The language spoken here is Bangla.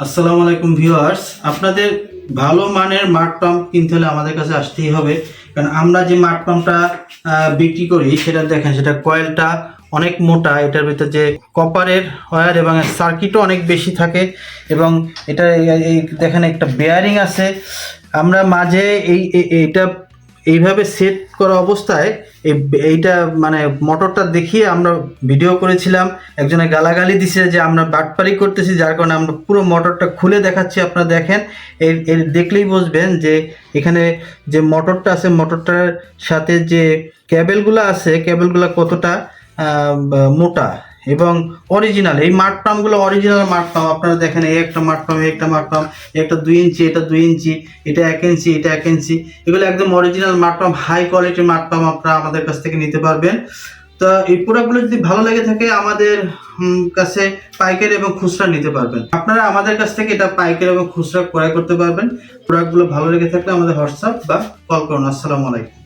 আসসালামু আলাইকুম ভিউয়ার্স। আপনাদের ভালো মানের মাঠ পাম্প কিনতে হলে আমাদের কাছে আসতেই হবে। কারণ আমরা যে মাঠ পাম্পটা বিক্রি করি, সেটা দেখেন, সেটা কয়েলটা অনেক মোটা, এটার ভিতর যে কপারের ওয়্যার এবং সার্কিটও অনেক বেশি থাকে এবং এটা দেখেন একটা বেয়ারিং আছে। আমরা মাঝে এই, এইটা এইভাবে সেট করা অবস্থায় এই এইটা মানে মোটরটা দেখিয়ে আমরা ভিডিও করেছিলাম, একজনে গালাগালি দিছে যে আমরা বাটপারি করতেছি, যার কারণে আমরা পুরো মোটরটা খুলে দেখাচ্ছি, আপনারা দেখেন। এর এর দেখলেই বুঝবেন যে এখানে যে মোটরটা আছে মোটরটার সাথে যে ক্যাবেলগুলো আছে কেবেলগুলো কতটা মোটা। এবং অরিজিনাল এই মাঠ পাম্পগুলো অরিজিনাল মাঠ পাম্প আপনারা দেখেন এই একটা মাঠ পাম্প এই একটা মাঠ পাম্প একটা দুই ইঞ্চি, এটা দুই ইঞ্চি, এটা এক ইঞ্চি, এটা এক ইঞ্চি, এগুলো একদম অরিজিনাল মাঠ পাম্প হাই কোয়ালিটির মাঠ পাম্প আপনারা আমাদের কাছ থেকে নিতে পারবেন। তো এই প্রোডাক্টগুলো যদি ভালো লেগে থাকে, আমাদের কাছে পাইকারি এবং খুচরা নিতে পারবেন। আপনারা আমাদের কাছ থেকে এটা পাইকারি এবং খুচরা ক্রয় করতে পারবেন। প্রোডাক্টগুলো ভালো লেগে থাকলে আমাদের হোয়াটসঅ্যাপ বা কল করুন। আসসালামু আলাইকুম।